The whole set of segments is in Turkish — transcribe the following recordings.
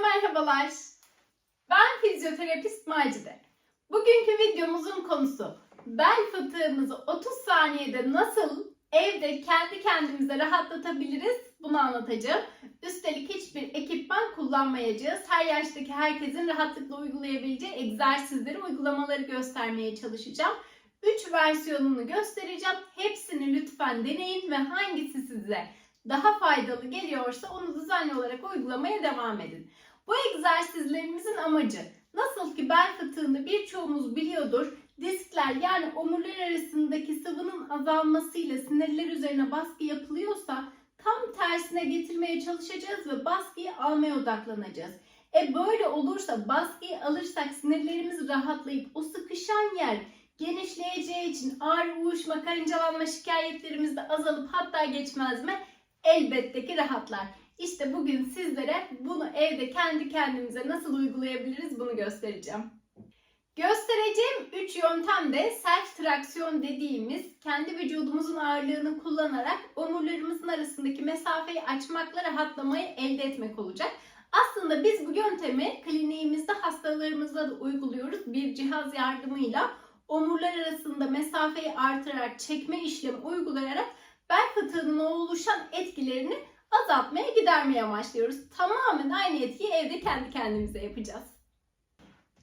merhabalar. Ben fizyoterapist Macide. Bugünkü videomuzun konusu bel fıtığımızı 30 saniyede nasıl evde kendi kendimize rahatlatabiliriz bunu anlatacağım. Üstelik hiçbir ekipman kullanmayacağız. Her yaştaki herkesin rahatlıkla uygulayabileceği egzersizleri, uygulamaları göstermeye çalışacağım. 3 versiyonunu göstereceğim. Hepsini lütfen deneyin ve hangisi size daha faydalı geliyorsa onu düzenli olarak uygulamaya devam edin. Bu egzersizlerimizin amacı nasıl ki bel fıtığını birçoğumuz biliyordur. Diskler yani omurlar arasındaki sıvının azalmasıyla sinirler üzerine baskı yapılıyorsa tam tersine getirmeye çalışacağız ve baskıyı almaya odaklanacağız. E böyle olursa baskıyı alırsak sinirlerimiz rahatlayıp o sıkışan yer genişleyeceği için ağrı, uyuşma, karıncalanma şikayetlerimiz de azalıp hatta geçmezme elbette ki rahatlar. İşte bugün sizlere bunu evde kendi kendimize nasıl uygulayabiliriz bunu göstereceğim. Göstereceğim 3 yöntem de self traksiyon dediğimiz kendi vücudumuzun ağırlığını kullanarak omurlarımızın arasındaki mesafeyi açmakla rahatlamayı elde etmek olacak. Aslında biz bu yöntemi kliniğimizde hastalarımızda da uyguluyoruz. Bir cihaz yardımıyla omurlar arasında mesafeyi artırarak çekme işlemi uygulayarak bel fıtığının oluşan etkilerini azaltmaya, gidermeye amaçlıyoruz. Tamamen aynı etkiyi evde kendi kendimize yapacağız.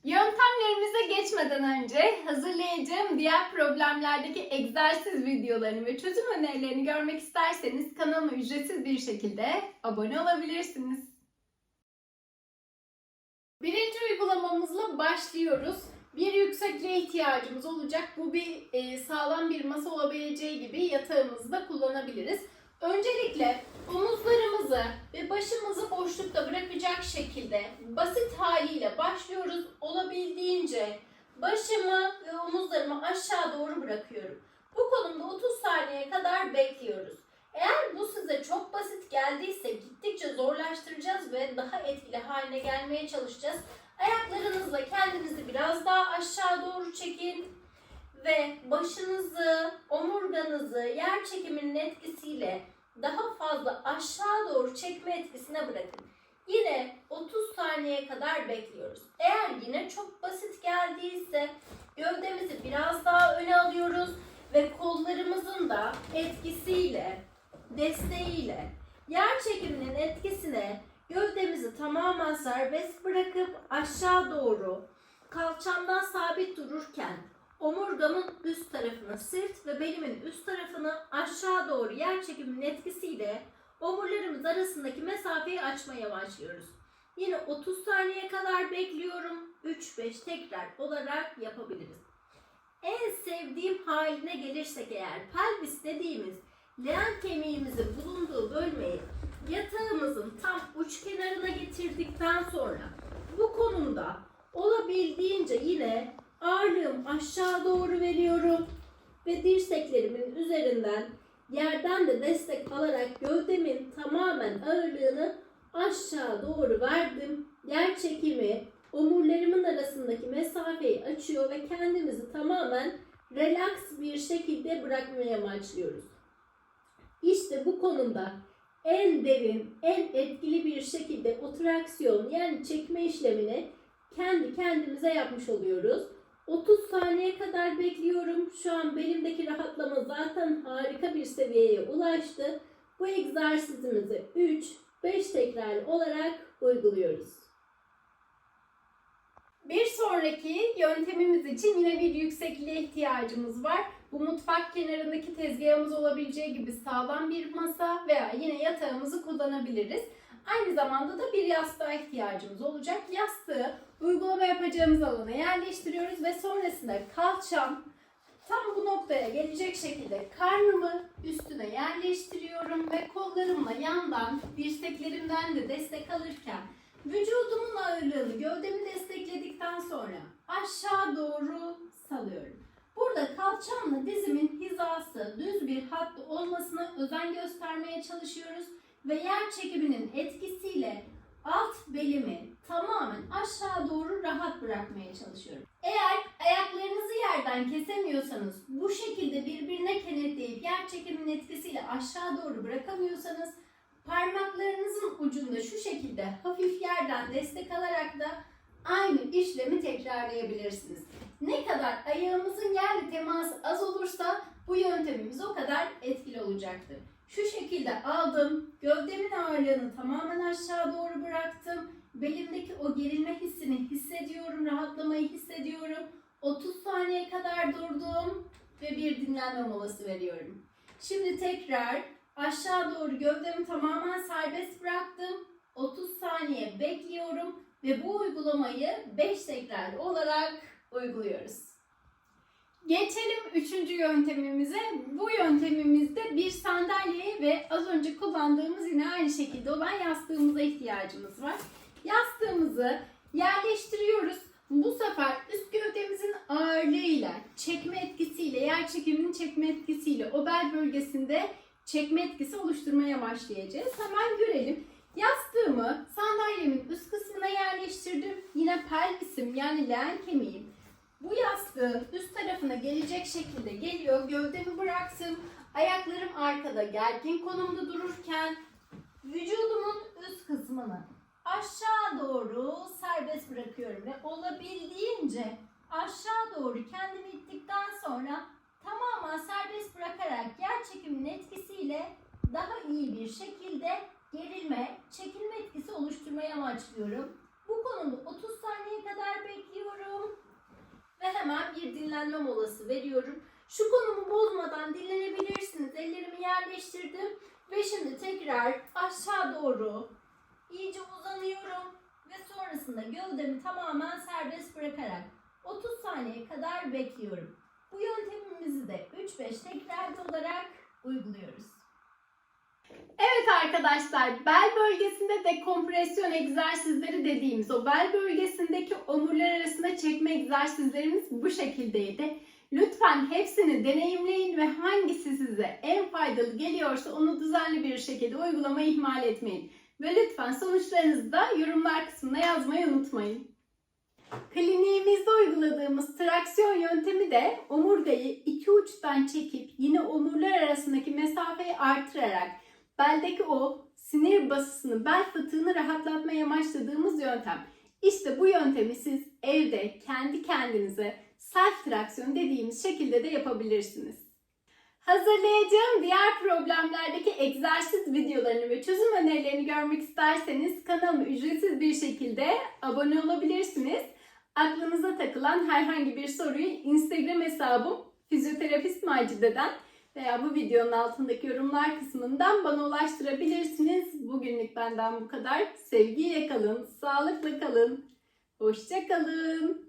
Yöntemlerimize geçmeden önce hazırlayacağım diğer problemlerdeki egzersiz videolarını ve çözüm önerilerini görmek isterseniz kanalıma ücretsiz bir şekilde abone olabilirsiniz. Birinci uygulamamızla başlıyoruz. Bir yüksekliğe ihtiyacımız olacak. Bu bir e, sağlam bir masa olabileceği gibi yatağımızı da kullanabiliriz. Öncelikle omuzlarımızı ve başımızı boşlukta bırakacak şekilde basit haliyle başlıyoruz. Olabildiğince başımı ve omuzlarımı aşağı doğru bırakıyorum. Bu konumda 30 saniye kadar bekliyoruz. Eğer bu size çok basit geldiyse gittikçe zorlaştıracağız ve daha etkili haline gelmeye çalışacağız. Ayaklarınızla kendinizi biraz daha aşağı doğru çekin ve başınızı, omurganızı yer çekiminin etkisiyle daha fazla aşağı doğru çekme etkisine bırakın. Yine 30 saniye kadar bekliyoruz. Eğer yine çok basit geldiyse gövdemizi biraz daha öne alıyoruz ve kollarımızın da etkisiyle, desteğiyle yer çekiminin etkisine gövdemizi tamamen serbest bırakıp aşağı doğru kalçamdan sabit dururken omurgamın üst tarafını sırt ve belimin üst tarafını aşağı doğru yer çekiminin etkisiyle omurlarımız arasındaki mesafeyi açmaya başlıyoruz. Yine 30 saniye kadar bekliyorum. 3-5 tekrar olarak yapabiliriz. En sevdiğim haline gelirsek eğer pelvis dediğimiz leğen kemiğimizin bulunduğu bölmeyi yatağımızın tam uç kenarına getirdikten sonra bu konumda olabildiğince yine ağırlığım aşağı doğru veriyorum ve dirseklerimin üzerinden yerden de destek alarak gövdemin tamamen ağırlığını aşağı doğru verdim. Yer çekimi omurlarımın arasındaki mesafeyi açıyor ve kendimizi tamamen relax bir şekilde bırakmaya amaçlıyoruz. İşte bu konumda en derin, en etkili bir şekilde otraksiyon yani çekme işlemini kendi kendimize yapmış oluyoruz. 30 saniye kadar bekliyorum. Şu an belimdeki rahatlama zaten harika bir seviyeye ulaştı. Bu egzersizimizi 3-5 tekrar olarak uyguluyoruz. Bir sonraki yöntemimiz için yine bir yüksekliğe ihtiyacımız var. Bu mutfak kenarındaki tezgahımız olabileceği gibi sağlam bir masa veya yine yatağımızı kullanabiliriz. Aynı zamanda da bir yastığa ihtiyacımız olacak. Yastığı uygulama yapacağımız alana yerleştiriyoruz ve sonrasında kalçam tam bu noktaya gelecek şekilde karnımı üstüne yerleştiriyorum ve kollarımla yandan dirseklerimden de destek alırken vücudumun ağırlığını gövdemi destekledikten sonra aşağı doğru salıyorum. Kalçamla dizimin hizası düz bir hatta olmasına özen göstermeye çalışıyoruz ve yer çekiminin etkisiyle alt belimi tamamen aşağı doğru rahat bırakmaya çalışıyorum. Eğer ayaklarınızı yerden kesemiyorsanız, bu şekilde birbirine kenetleyip yer çekiminin etkisiyle aşağı doğru bırakamıyorsanız parmaklarınızın ucunda şu şekilde hafif yer yerden destek alarak da aynı işlemi tekrarlayabilirsiniz. Ne kadar ayağımızın yerle teması az olursa bu yöntemimiz o kadar etkili olacaktır. Şu şekilde aldım, gövdemin ağırlığını tamamen aşağı doğru bıraktım. Belimdeki o gerilme hissini hissediyorum, rahatlamayı hissediyorum. 30 saniye kadar durdum ve bir dinlenme molası veriyorum. Şimdi tekrar aşağı doğru gövdemi tamamen serbest bıraktım. 30 saniye bekliyorum ve bu uygulamayı 5 tekrar olarak uyguluyoruz. Geçelim üçüncü yöntemimize. Bu yöntemimizde bir sandalyeye ve az önce kullandığımız yine aynı şekilde olan yastığımıza ihtiyacımız var. Yastığımızı yerleştiriyoruz. Bu sefer üst gövdemizin ağırlığıyla, çekme etkisiyle, yer çekiminin çekme etkisiyle o bel bölgesinde çekme etkisi oluşturmaya başlayacağız. Hemen görelim. Yastığımı sandalyemin üst kısmına yerleştirdim. Yine pelvisim yani leğen kemiğim bu yastığın üst tarafına gelecek şekilde geliyor. Gövdemi bıraktım. Ayaklarım arkada gergin konumda dururken vücudumun üst kısmını aşağı doğru serbest bırakıyorum ve olabildiğince aşağı doğru kendimi ittikten sonra tamamen serbest bırakarak yer çekiminin etkisiyle daha iyi bir şekilde gerilme, çekilme etkisi oluşturmayı amaçlıyorum. Bu konumda 30 saniye kadar bekliyorum ve hemen bir dinlenme molası veriyorum. Şu konumu bozmadan dinlenebilirsiniz. Ellerimi yerleştirdim ve şimdi tekrar aşağı doğru iyice uzanıyorum ve sonrasında gövdemi tamamen serbest bırakarak 30 saniye kadar bekliyorum. Bu yöntemimizi de 3-5 tekrar olarak uyguluyoruz. Evet arkadaşlar, bel bölgesinde dekompresyon egzersizleri dediğimiz o bel bölgesindeki omurlar arasında çekme egzersizlerimiz bu şekildeydi. Lütfen hepsini deneyimleyin ve hangisi size en faydalı geliyorsa onu düzenli bir şekilde uygulamayı ihmal etmeyin. Ve lütfen sonuçlarınızı da yorumlar kısmına yazmayı unutmayın. Kliniğimizde uyguladığımız traksiyon yöntemi de omurgayı iki uçtan çekip yine omurlar arasındaki mesafeyi artırarak beldeki o sinir basısını, bel fıtığını rahatlatmaya amaçladığımız yöntem. İşte bu yöntemi siz evde kendi kendinize self traksiyon dediğimiz şekilde de yapabilirsiniz. Hazırlayacağım diğer problemlerdeki egzersiz videolarını ve çözüm önerilerini görmek isterseniz kanalıma ücretsiz bir şekilde abone olabilirsiniz. Aklınıza takılan herhangi bir soruyu Instagram hesabım fizyoterapist Macide'den veya bu videonun altındaki yorumlar kısmından bana ulaştırabilirsiniz. Bugünlük benden bu kadar. Sevgiyle kalın, sağlıkla kalın, hoşça kalın.